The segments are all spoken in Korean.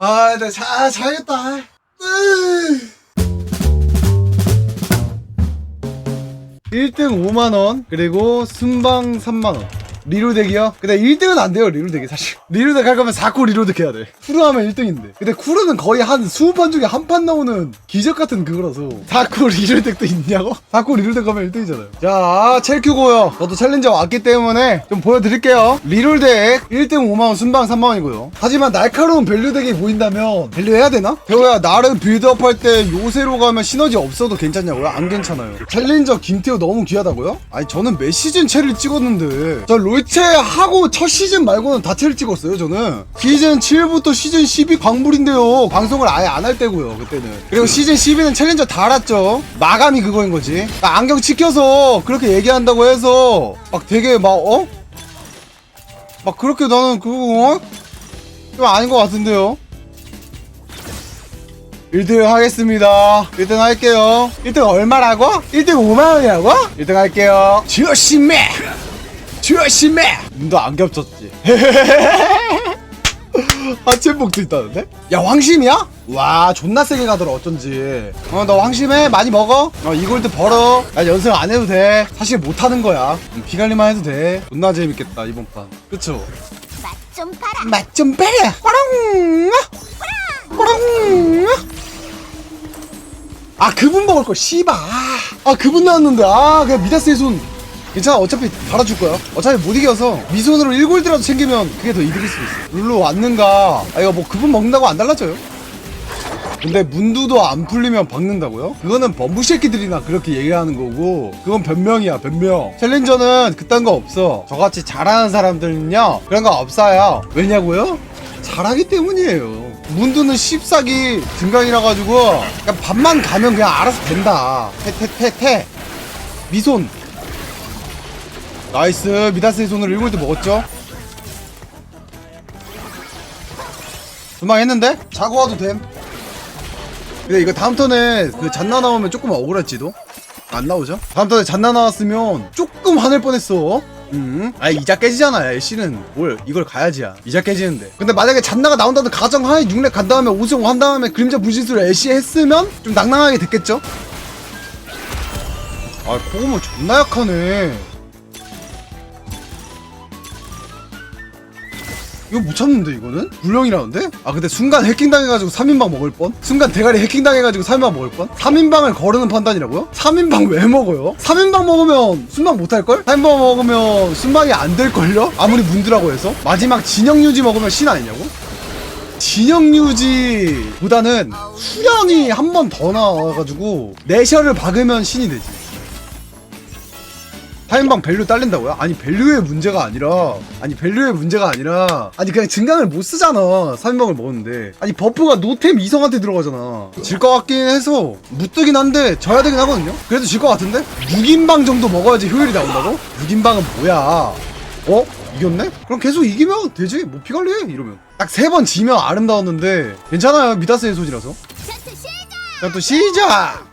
아, 나 자, 자야겠다. 으. 1등 5만원, 그리고 순방 3만원. 리로덱이요? 근데 1등은 안 돼요, 리로덱이 사실. 리로덱 할 거면 4코 리로덱 해야 돼. 쿠르하면 1등인데. 근데 쿠르는 거의 한 20판 중에 한 판 나오는 기적 같은 그거라서. 4코 리로덱도 있냐고? 4코 리로덱 하면 1등이잖아요. 자, 첼큐고요. 저도 챌린저 왔기 때문에 좀 보여드릴게요. 리롤덱 1등 5만원, 순방 3만원이고요. 하지만 날카로운 밸류덱이 보인다면 밸류 해야 되나? 배우야, 나름 빌드업 할 때 요새로 가면 시너지 없어도 괜찮냐고요? 안 괜찮아요. 챌린저 김태호 너무 귀하다고요? 아니, 저는 몇 시즌 채를 찍었는데. 저롤 체 하고 첫 시즌 말고는 다 채를 찍었어요, 저는. 시즌 7부터 시즌 12 광불인데요. 방송을 아예 안 할 때고요, 그때는. 그리고 시즌 12는 챌린저 다 알았죠. 마감이 그거인 거지. 나 안경 찍혀서 그렇게 얘기한다고 해서 막 되게 막, 어? 막 그렇게 나는 그거, 어? 좀 아닌 것 같은데요. 1등 하겠습니다. 1등 할게요. 1등 얼마라고? 1등 5만원이라고? 1등 할게요. 조심해! 조심해! 눈도 안 겹쳤지. 하체복도 있다는데? 야 황심이야? 와 존나 세게 가더라 어쩐지. 어 너 황심해? 많이 먹어? 어 이골드 벌어. 야 연습 안 해도 돼. 사실 못하는 거야. 음, 피관리만 해도 돼. 존나 재밌겠다 이번 판. 그쵸? 맛좀 봐라. 맛좀 빼라. 호롱 호롱 아 그분 먹을 걸 씨바 아, 아 그분 나왔는데. 아 그냥 미다스의 손 괜찮아 어차피 달아줄 거야. 어차피 못 이겨서 미손으로 1골드라도 챙기면 그게 더 이득일 수도 있어. 룰루 왔는가? 아 이거 뭐 그분 먹는다고 안 달라져요? 근데 문두도 안 풀리면 박는다고요? 그거는 범부 새끼들이나 그렇게 얘기하는 거고 그건 변명이야 변명. 챌린저는 그딴 거 없어. 저같이 잘하는 사람들은요 그런 거 없어요. 왜냐고요? 잘하기 때문이에요. 문두는 씹사기 등강이라 가지고 그냥 밥만 가면 그냥 알아서 된다. 태태태태. 미손 나이스. 미다스의 손으로 1골드 먹었죠? 도망했는데? 자고 와도 됨. 근데 이거 다음 턴에 그 잔나 나오면 조금 억울할지도? 안 나오죠? 다음 턴에 잔나 나왔으면 조금 화낼 뻔했어. 음. 아 이자 깨지잖아 애쉬는. 뭘 이걸 가야지야. 이자 깨지는데. 근데 만약에 잔나가 나온다는 가정하에 6렙 간 다음에 5승 한 다음에 그림자 분신술을 애쉬 했으면 좀 낭낭하게 됐겠죠? 아 코고모 존나 약하네 이거 못 참는데 이거는? 불령이라는데? 아 근데 순간 해킹 당해가지고 3인방 먹을 뻔? 순간 대가리 해킹 당해가지고 3인방 먹을 뻔? 3인방을 거르는 판단이라고요? 3인방 왜 먹어요? 3인방 먹으면 순방 못할걸? 3인방 먹으면 순방이 안 될걸요? 아무리 문드라고 해서? 마지막 진영 유지 먹으면 신 아니냐고? 진영 유지보다는 수련이 한 번 더 나와가지고 내셔를 박으면 신이 되지 타임방 밸류 딸린다고요? 아니 밸류의 문제가 아니라 아니 밸류의 문제가 아니라 아니 그냥 증강을 못 쓰잖아 3인방을 먹었는데 아니 버프가 노템 이성한테 들어가잖아 질 것 같긴 해서 무뜨긴 한데 져야 되긴 하거든요 그래도 질 것 같은데 6인방 정도 먹어야지 효율이 나온다고? 6인방은 뭐야 어? 이겼네? 그럼 계속 이기면 되지 뭐 피갈래 이러면 딱 세 번 지면 아름다웠는데 괜찮아요 미다스의 소지라서 전투 시작. 자, 또 시작!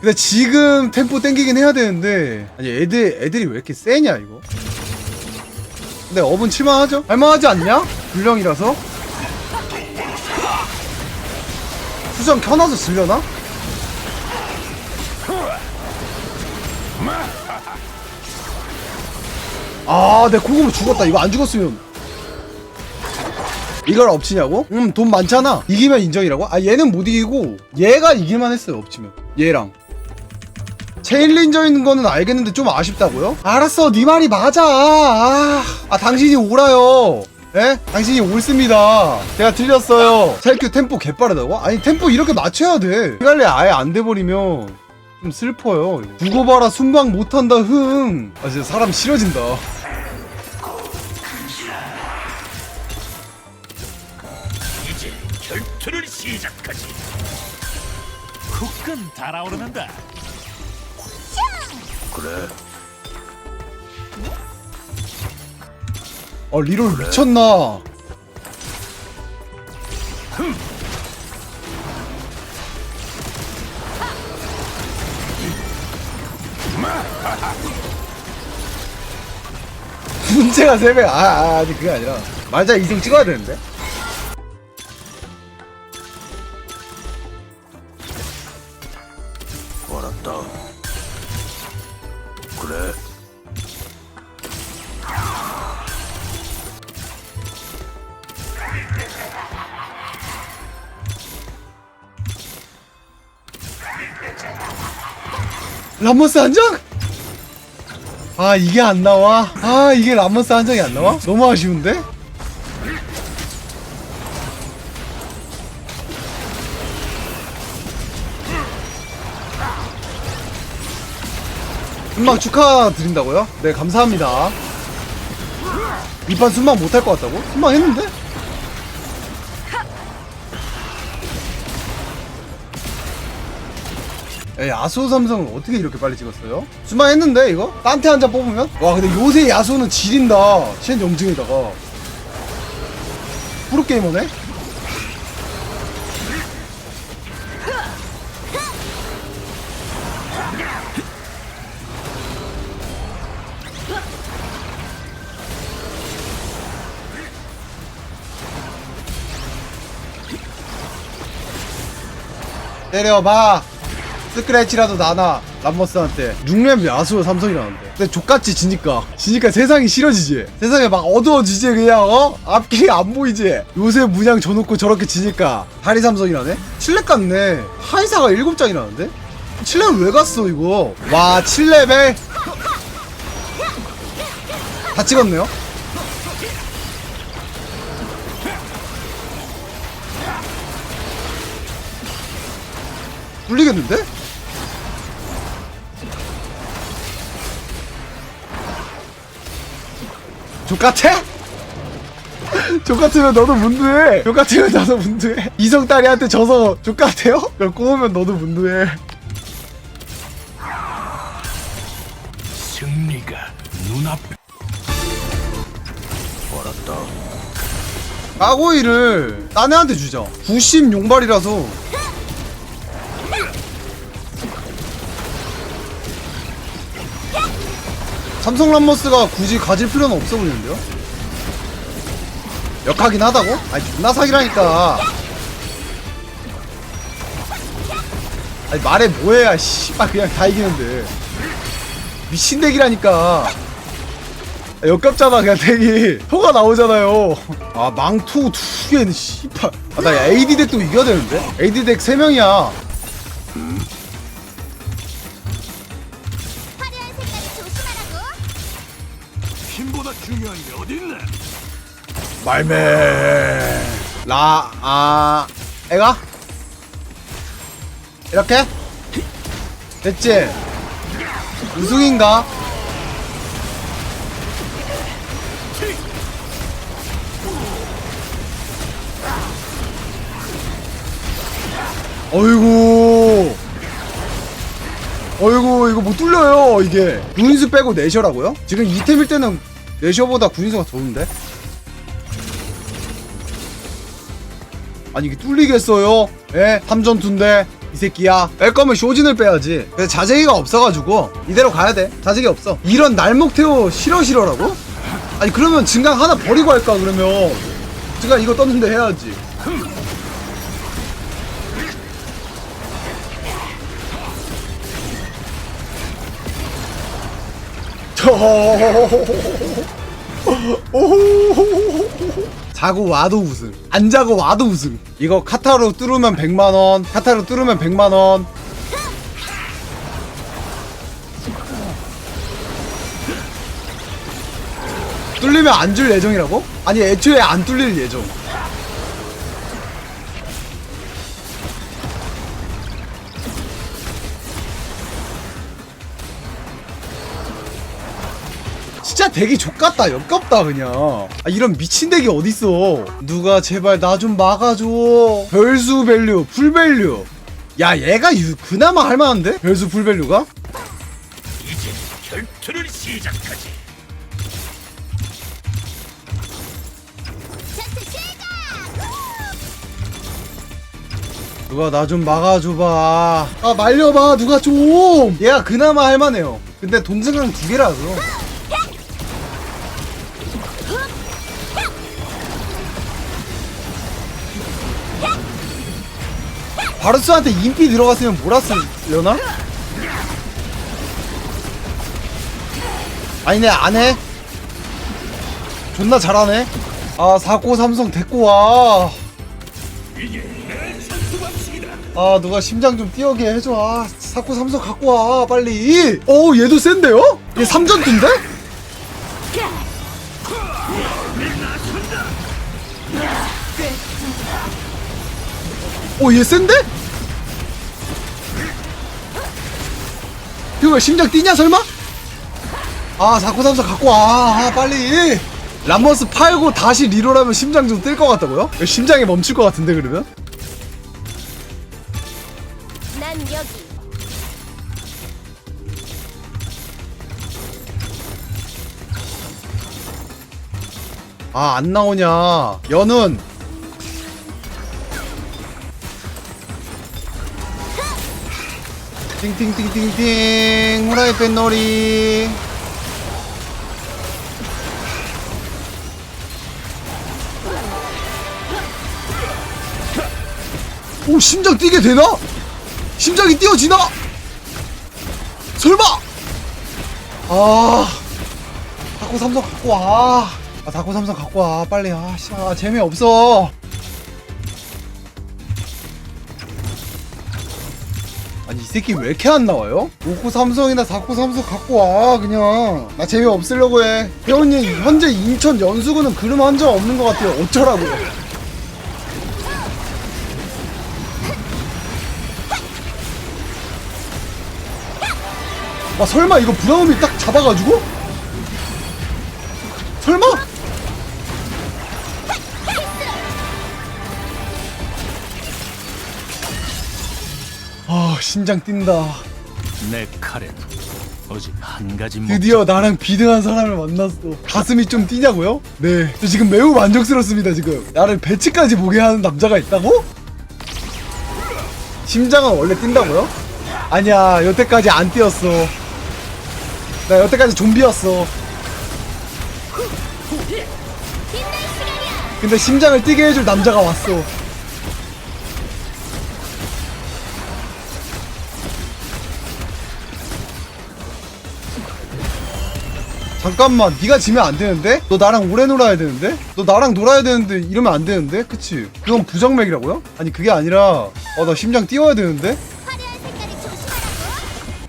근데 지금 템포 땡기긴 해야 되는데 아니 애들 애들이 왜 이렇게 세냐 이거 근데 업은 칠만하죠? 할만하지 않냐? 불령이라서 수정 켜놔서 질려나? 아, 내 고구마 죽었다. 이거 안 죽었으면 이걸 엎치냐고? 음, 돈 많잖아. 이기면 인정이라고? 아, 얘는 못 이기고, 얘가 이길만 했어요, 엎치면. 얘랑. 체일린저인 거는 알겠는데 좀 아쉽다고요? 알았어, 네 말이 맞아. 아, 아, 당신이 오라요. 예? 당신이 옳습니다. 제가 틀렸어요. 찰큐 템포 개빠르다고? 아니, 템포 이렇게 맞춰야 돼. 피갈래 아예 안 돼버리면 좀 슬퍼요. 두고 봐라, 순방 못한다, 흥. 아, 진짜 사람 싫어진다. 후끈 달아오르는다. 그래. 아, 리롤 미쳤나? 문제가 3배. 아, 아, 아니, 그게 아니라. 말자 2승 찍어야 되는데? 알았다. 그래. 라모스 한 장? 아 이게 안 나와? 아 이게 라모스 한 장이 안 나와? 너무 아쉬운데? 순방 축하드린다고요? 네 감사합니다 이판 순방 못할 것 같다고? 순방 했는데? 야, 야수 삼성을 어떻게 이렇게 빨리 찍었어요? 수만 했는데 이거? 딴테 한 잔 뽑으면? 와 근데 요새 야수는 지린다 시엔 영증에다가 프로게이머네? 때려봐. 스크래치라도 나나 람머스한테. 6렙 야수 삼성이라는데. 근데 족같이 지니까. 지니까 세상이 싫어지지. 세상에 막 어두워지지 그냥 어? 앞길이 안 보이지. 요새 문양 줘놓고 저렇게 지니까. 다리 삼성이라네? 7렙 같네. 하이사가 7장이라는데? 7렙 왜 갔어 이거? 와 7렙에? 다 찍었네요 뚫리겠는데? 족같아? 족같으면 너도 문두해 족같으면 너도 문두해 이성딸이한테 져서 족같아요? 그걸 꼬우면 너도 문두해 승리가 눈앞에. 알았다. 까고이를 딴 애한테 주자 90 용발이라서 삼성 람머스가 굳이 가질 필요는 없어 보이는데요? 역하긴 하다고? 아니 존나 사기라니까. 아니 말해 뭐해 야 씨발 그냥 다 이기는데. 미친 덱이라니까. 아, 역겹잖아 그냥 덱이. 표가 나오잖아요. 아 망토 두 개는 씨발. 아, 나 AD 덱도 이겨야 되는데? AD 덱 3명이야 힘보다 중요한 게 어딨네. 말매 라, 아, 애가? 이렇게? 됐지? 우승인가? 어이구 이거 못 뚫려요 이게 군인수 빼고 내셔라고요? 지금 이템일 때는 내셔보다 군인수가 좋은데? 아니 이게 뚫리겠어요? 예? 함전투인데 이 새끼야 뺄 거면 쇼진을 빼야지 근데 자재기가 없어가지고 이대로 가야 돼 자재기 없어 이런 날목태워 싫어 싫어라고? 아니 그러면 증강 하나 버리고 할까 그러면 증강 이거 떴는데 해야지 자고 와도 우승. 안 자고 와도 우승. 이거 카타로 뚫으면 100만원 카타로 뚫으면 100만원. 뚫리면 안 줄 예정이라고? 아니 애초에 안 뚫릴 예정 덱이 족같다 역겹다 그냥. 아, 이런 미친 덱이 어딨어? 누가 제발 나 좀 막아줘. 별수 밸류 풀밸류. 야 얘가 유, 그나마 할만한데? 별수 풀밸류가? 이제 결투를 시작하지. 누가 나 좀 막아줘봐. 아 말려봐 누가 좀. 얘가 그나마 할만해요. 근데 돈 증강 두 개라서 바르스한테 인피 들어갔으면 몰았을려나? 아니네 안해 존나 잘하네 아 사고 삼성 데리고 와아 누가 심장 좀 뛰어게 해줘 아 사고 삼성 갖고 와 빨리 오 얘도 센데요? 얘 3전 뛴데? 오 얘 센데? 이거 왜 심장 뛰냐 설마? 아 사고 삼성 갖고 와 아, 빨리 람버스 팔고 다시 리롤하면 심장 좀뛸것 같다고요? 심장이 멈출 것 같은데 그러면? 난 여기. 아 안 나오냐 연은 띵띵띵띵띵 후라이팬 놀이 오 심장 뛰게 되나? 심장이 뛰어지나? 설마? 아 다코 삼성 갖고 와. 아, 다코 삼성 갖고 와. 빨리. 아, 씨. 아, 재미없어. 아니, 이 새끼 왜 이렇게 안 나와요? 5코 삼성이나 4코 삼성 갖고 와. 그냥. 나 재미 없으려고 해. 회원님, 현재 인천 연수구는 그름 한적 없는 것 같아요. 어쩌라고요. 아, 설마 이거 브라움이 딱 잡아가지고? 아 심장 뛴다 내 칼엔 오직 한 가지 목. 드디어 나랑 비등한 사람을 만났어 가슴이 좀 뛰냐고요? 네 저 지금 매우 만족스럽습니다 지금 나를 배치까지 보게 하는 남자가 있다고? 심장은 원래 뛴다고요? 아니야 여태까지 안 뛰었어 나 여태까지 좀비였어. 근데 심장을 뛰게 해줄 남자가 왔어. 잠깐만, 네가 지면 안 되는데? 너 나랑 오래 놀아야 되는데? 너 나랑 놀아야 되는데 이러면 안 되는데? 그치? 그건 부정맥이라고요? 아니 그게 아니라 어 나 심장 띄워야 되는데?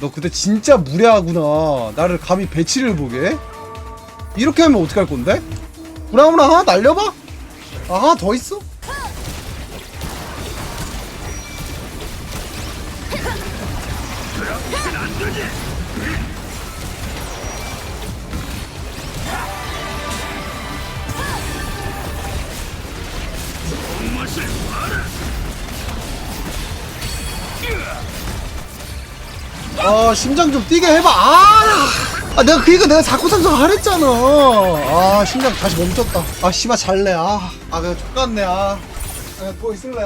너 그때 진짜 무례하구나. 나를 감히 배치를 보게? 이렇게 하면 어떡할 건데? 브라운 하나 날려봐? 아, 하나 더 있어? 아 심장 좀 뛰게 해봐. 아, 아 내가 그니까 내가 자꾸 삼성 하랬잖아. 아 심장 다시 멈췄다. 아 씨발 잘래. 아아 그냥 족같네. 아 그냥 더 있을래.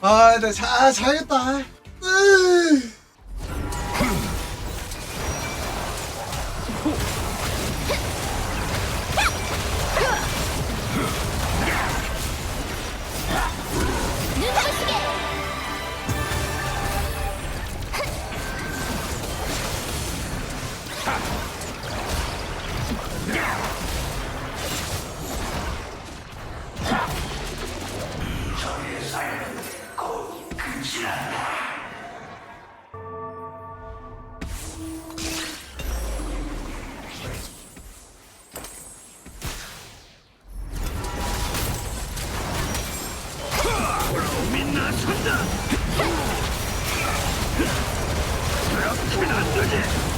아아 내가 자, 자야겠다. 으. 나 선다. 그렇게는 안 되지.